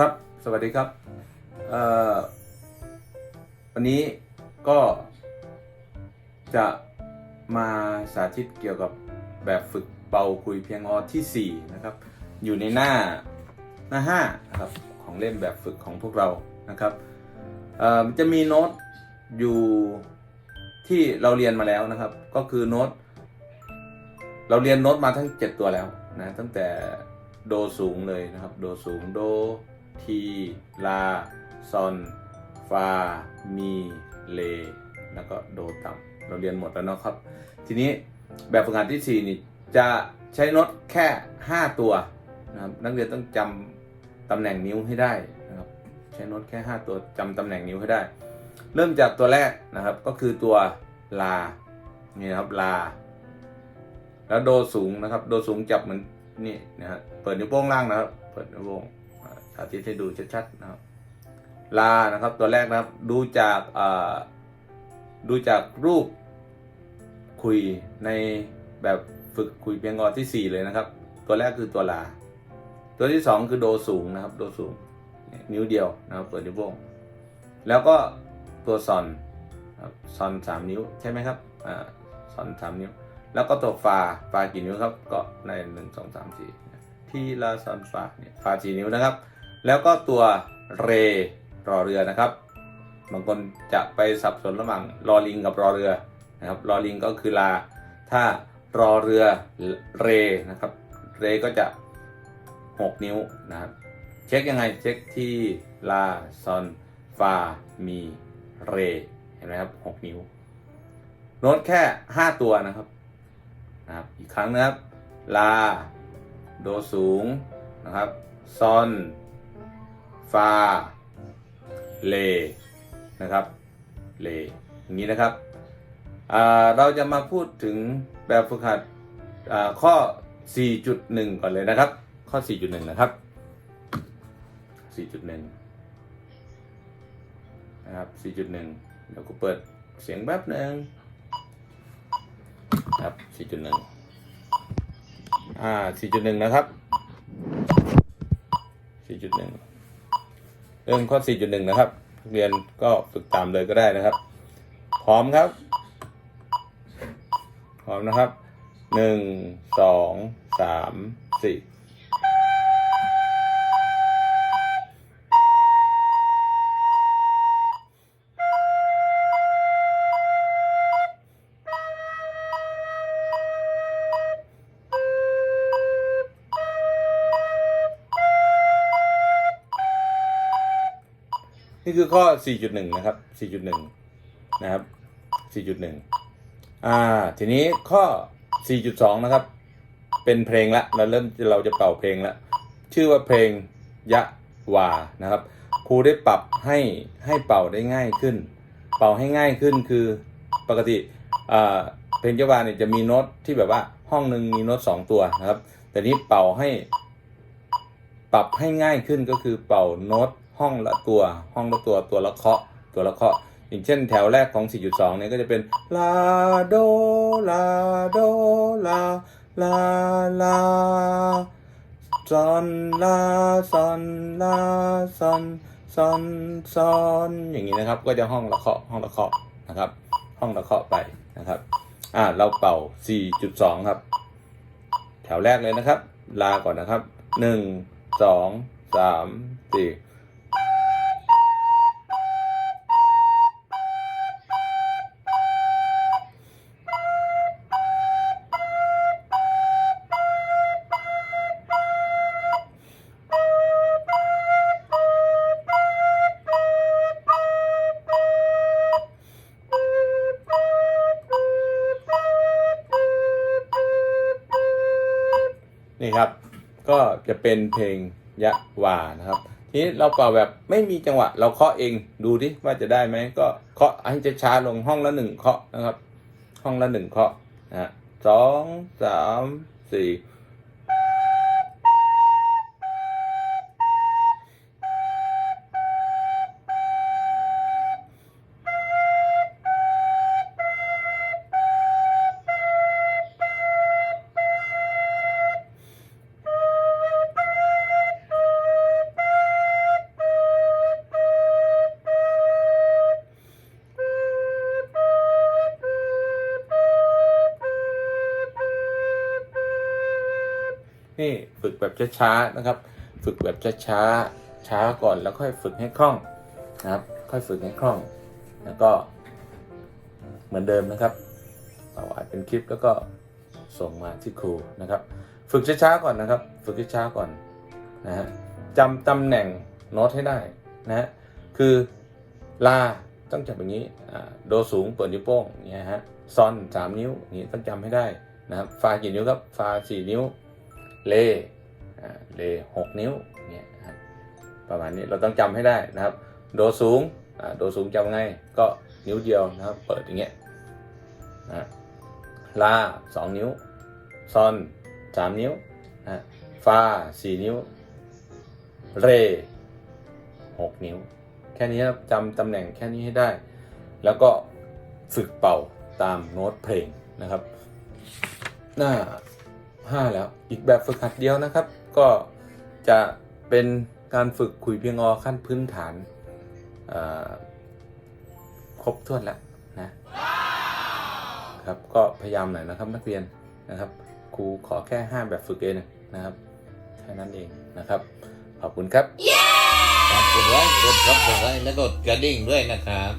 ครับ สวัสดีครับวันนี้ก็จะมาสาธิตเกี่ยวกับแบบฝึกเป่าคุยเพียงออที่ 4 นะครับ อยู่ในหน้าหน้า5นะครับของเล่มแบบฝึกของพวกเรานะครับจะมีโน้ตอยู่ที่เราเรียนมาแล้วนะครับ ก็คือโน้ต เราเรียนโน้ตมาทั้ง 7 ตัวแล้วนะตั้งแต่โดสูงเลยนะครับ โดสูงโด ทีลาซอนฟามีเลแล้วก็โดต่ำเราเรียนหมดแล้วเนาะครับ ทีนี้แบบฝึกหัดที่ 4 นี่จะใช้โน้ตแค่ 5 ตัวนะครับนักเรียนต้องจำตำแหน่งนิ้วให้ได้นะครับใช้โน้ตแค่ 5 ตัวจำตำแหน่งนิ้วให้ได้ เริ่มจากตัวแรกนะครับก็คือตัวลานี่นะครับลา แล้วโดสูงนะครับ โดสูงจับเหมือนนี่นะฮะเปิดนิ้วโป้งล่างนะครับ เปิดนิ้วโป้ง สาธิตให้ดูชัดๆนะครับ ลานะครับ ตัวแรกนะครับ ดูจากดูจากรูปคุยในแบบฝึกคุยเพียงออที่สี่เลยนะครับ ตัวแรกคือตัวลา ตัวที่สองคือโดสูงนะครับ โดสูง นิ้วเดียวนะครับเปิดนิ้วโป้งแล้วก็ตัวซอนซอนสามนิ้วใช่ไหมครับอ่าซอนสามนิ้ว แล้วก็ตัวฟาฟากี่นิ้วครับ ก็ในหนึ่งสองสามสี่ที่ละซอนฟาเนี่ยฟาสี่นิ้วนะครับ แล้วก็ตัวเรรอเรือนะครับ บางคนจะไปสับสนระหว่างรอลิงกับรอเรือนะครับรอลิงก็คือลา ถ้ารอเรือเรนะครับ เรก็จะ 6 นิ้วนะครับ เช็คยังไงเช็คที่ลาซอนฟามีเรเห็นไหมครับ 6 นิ้วโน้ตแค่ 5 ตัวนะครับนะครับอีกครั้งนะครับลา โดสูงนะครับซอน ฟา เล นะครับ เล อย่างนี้นะครับ เราจะมาพูดถึงแบบฝึกหัดอ่าข้อ 4.1 ก่อนเลยนะครับ ข้อ 4.1 นะครับ 4.1 นะครับ 4.1 เดี๋ยวกูเปิดเสียงแป๊บหนึ่งครับ 4.1 อ่า 4.1 นะครับ 4.1 เรื่องข้อ 4.1 นะครับ เรียนก็ฝึกตามเลยก็ได้นะครับ พร้อมครับ พร้อมนะครับหนึ่งสองสามสี่ นี่คือข้อ 4.1 นะครับ 4.1 นะครับ 4.1 อ่า ทีนี้ข้อ 4.2 นะครับ เป็นเพลงละ เราเริ่มเราจะเป่าเพลงละ ชื่อว่าเพลงยะวา นะครับ ครูได้ปรับให้ให้เป่าได้ง่ายขึ้น เป่าให้ง่ายขึ้นคือปกติเพลงยะวาเนี่ยจะมีโน้ตที่แบบว่าห้องหนึ่งมีโน้ตสองตัวนะครับ แต่นี้เป่าให้ ปรับให้ง่ายขึ้นก็คือเป่าโน้ต ห้องละตัว ห้องละตัวตัวละเคาะตัวละเคาะอย่างเช่นแถวแรกของ 4.2 เนี่ยก็จะเป็นลาโดลาโดลาลาลาซอนลาซอนลาซอนซอนซอนอย่างนี้นะครับ ก็จะห้องละเคาะห้องละเคาะนะครับ ห้องละเคาะไปนะครับอ่าเราเป่า 4.2 ครับ แถวแรกเลยนะครับ ลาก่อนนะครับ 1 2 3 4 นี่ครับ ก็จะเป็นเพลงยะวานะครับ ทีนี้เราเป่าแบบไม่มีจังหวะ เราเคาะเองดูดิว่าจะได้ไหมก็เคาะให้ช้าลงห้องละหนึ่งเคาะนะครับ ห้องละหนึ่งเคาะนะฮะสองสามสี่ นี่ฝึกแบบช้าๆนะครับ ฝึกแบบช้าๆช้าก่อนแล้วค่อยฝึกให้คล่องนะครับ ค่อยฝึกให้คล่อง แล้วก็เหมือนเดิมนะครับเราอัดเป็นคลิปแล้วก็ส่งมาที่ครูนะครับ ฝึกช้าๆก่อนนะครับ ฝึกช้าๆก่อนนะฮะจำตำแหน่งโน้ตให้ได้นะฮะคือลาต้องจับอย่างนี้โดสูงเปิดนิ้วโป้งอย่างเงี้ยฮะซอนสามนิ้วอย่างนี้ต้องจำให้ได้นะครับฟากี่นิ้วครับฟาสี่นิ้ว เล่เลหกนิ้วเนี่ยประมาณนี้เราต้องจำให้ได้นะครับ โดสูงโดสูงจำไงก็นิ้วเดียวนะครับเปิดอย่างเงี้ยนะลาสองนิ้วซอนสามนิ้วนะฟาสี่นิ้ว เรหกนิ้ว แค่นี้ครับจำตำแหน่งแค่นี้ให้ได้ แล้วก็ฝึกเป่าตามโน้ตเพลงนะครับหน้า ห้าแล้ว อีกแบบฝึกหัดเดียวนะครับ ก็จะเป็นการฝึกคุยเพียงอขั้นพื้นฐานอ่าครบถ้วนแล้วนะครับก็พยายามหน่อยนะครับนักเรียนนะครับครูขอแค่ 5 แบบฝึกเองนะครับแค่นั้นเองนะครับ ขอบคุณครับฝากกดไลค์กดซับสไครต์แล้วก็กระดิ่งด้วยนะครับ